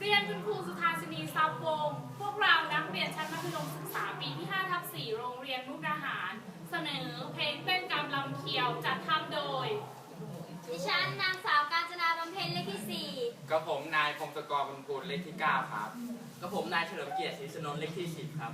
เรียนคุณครูสุธาชินีซาววง พวกเรานักเรียนชั้นมัธยมศึกษาปีที่5ทับ4โรงเรียนมุกดาหาร เสนอเพลงเต้นกำลำเขียวจัดทำโดย ดิฉันนางสาวกาญจนาบำเพ็ญเลขที่สี่กับผมนายพงศกรบุญกุลเลขที่ 9 ครับ กับผมนายเฉลิมเกียรติศรีสนนท์เลขที่ 10 ครับ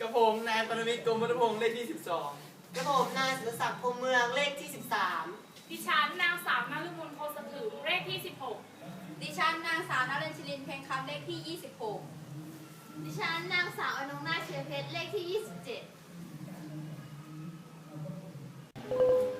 กับผมนายปรมิตรกรมวัฒนพงศ์เลขที่ 12กับผมนายสุรศักดิ์พรหมเมืองเลขที่ 13ดิฉันนางสาวนฤมลโพสถือเลขที่ 16 ดิฉันนางสาวนรินร์ชลินเพ็งคำเลขที่ 26 ดิฉันนางสาวอนงนาเชื้อเพชรเลขที่ 27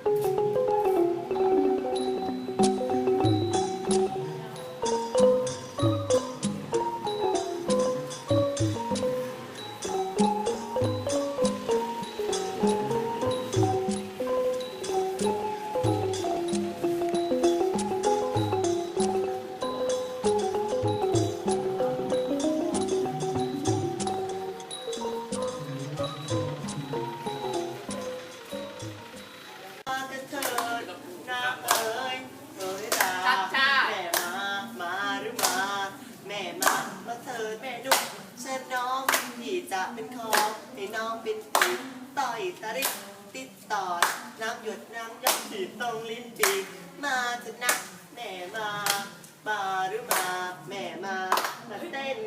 อยสริดติดต่อน้ำหยดน้ำหยดฉีดตรงลิ้นปีมาจะนะแม่มาบาหรือมา แม่มามาเต้น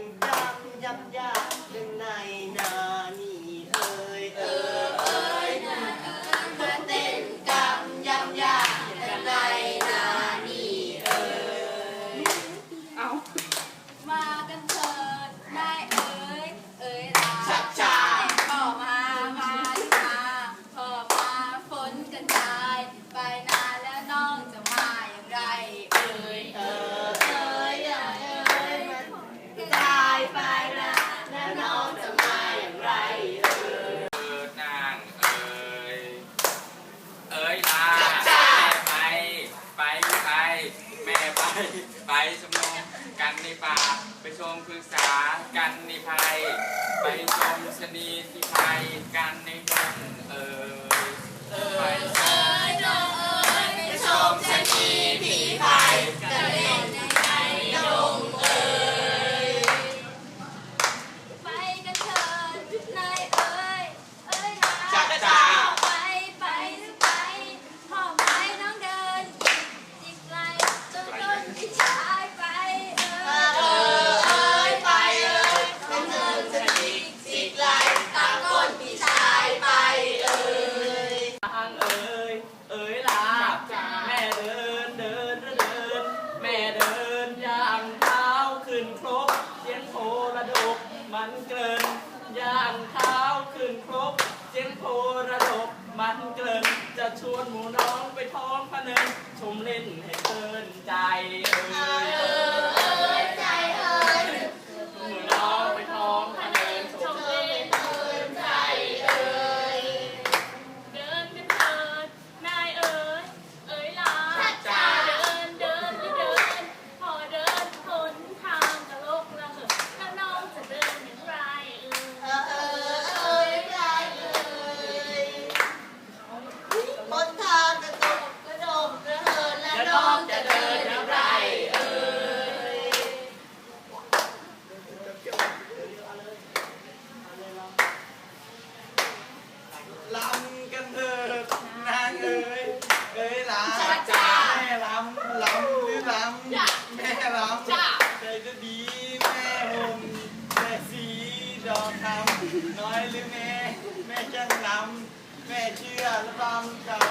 กันในภัยไปชมชนีที่ภัยกันในดงเออ มันเกินจะชวนหมูน้องไปท้องพะเนินชมเล่นให้เพลินใจเออ 别去啊那脏的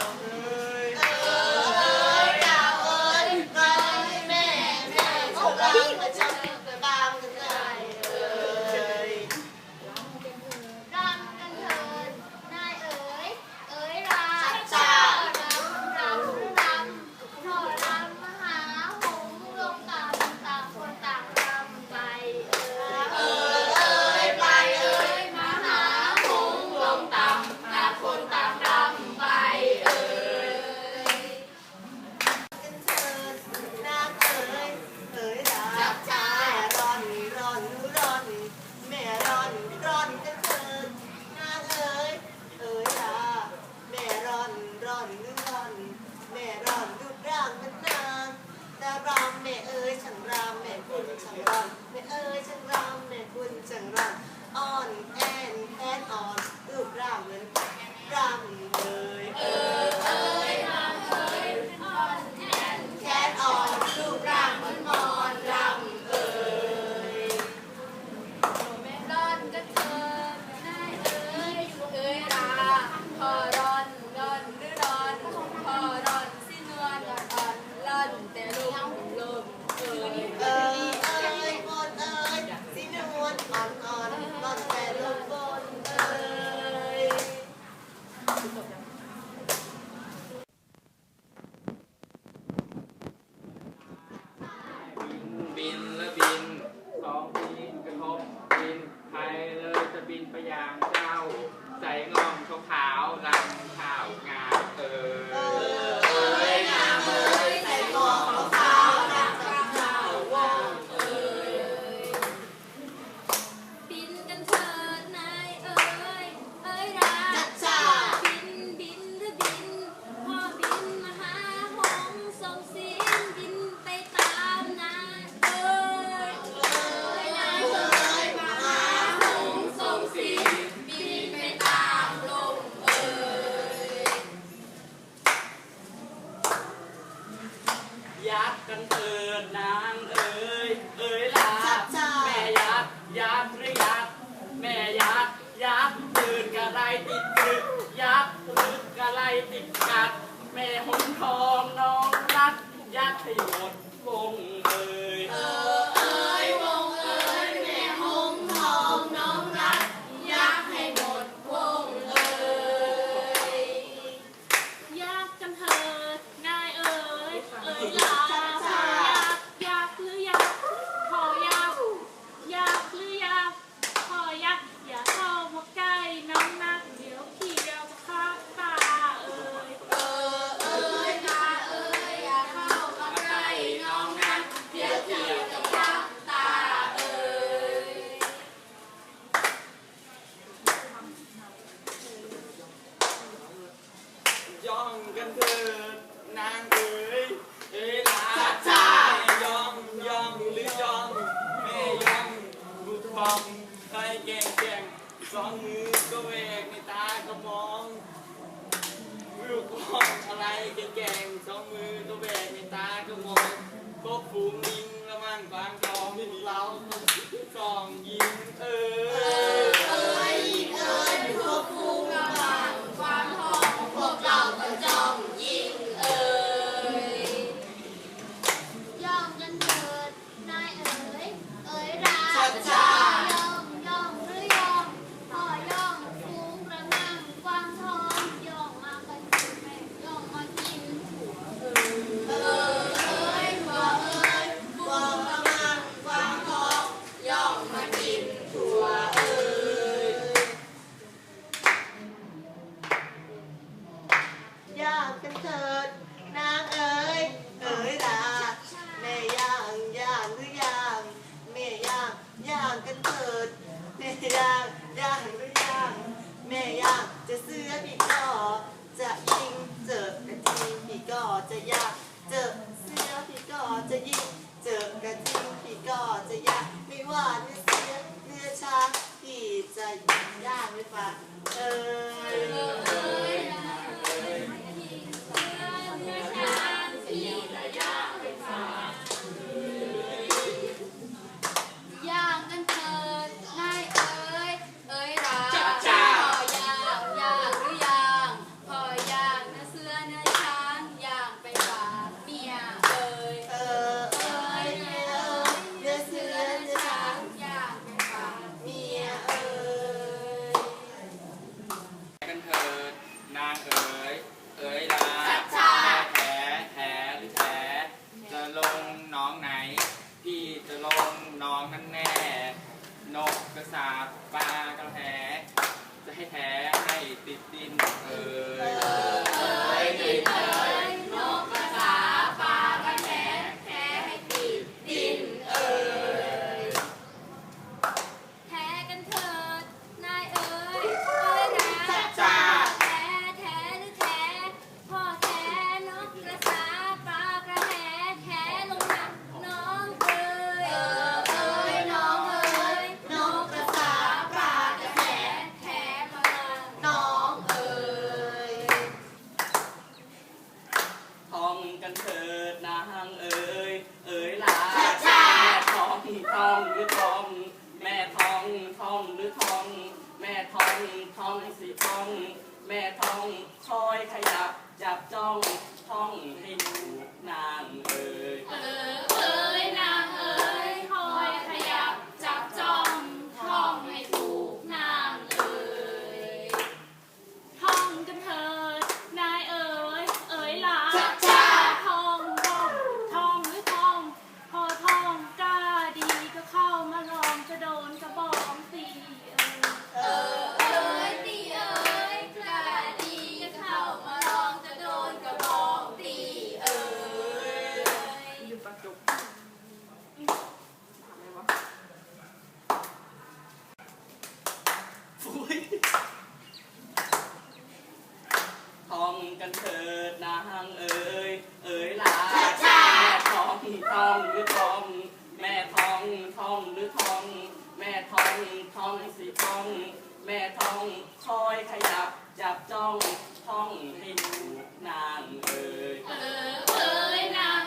บินไปยามเจ้า ใส่งอมขาวขาวลำขาวงา ติดกัด แม่หงทองน้องรักญาติโใหมดวง กันเถิดนางเอ๋ยเอ๋ยลาจ้ายองยองหรือยองแม่ยองบุตรบองใครแกงแกงสองมือก็แหวกในตาก็มองลูกบองอะไรแกงแกงสองมือก็แหวกในตาก็มองก็ฝูงยิงละมันบางทองเราต้องสองยิงเออ องหรือทอง แม่ทองทองสีทอง แม่ทองคอยขยับจับจ้องท่องให้ดูนางเลย เออเอ้ยนาง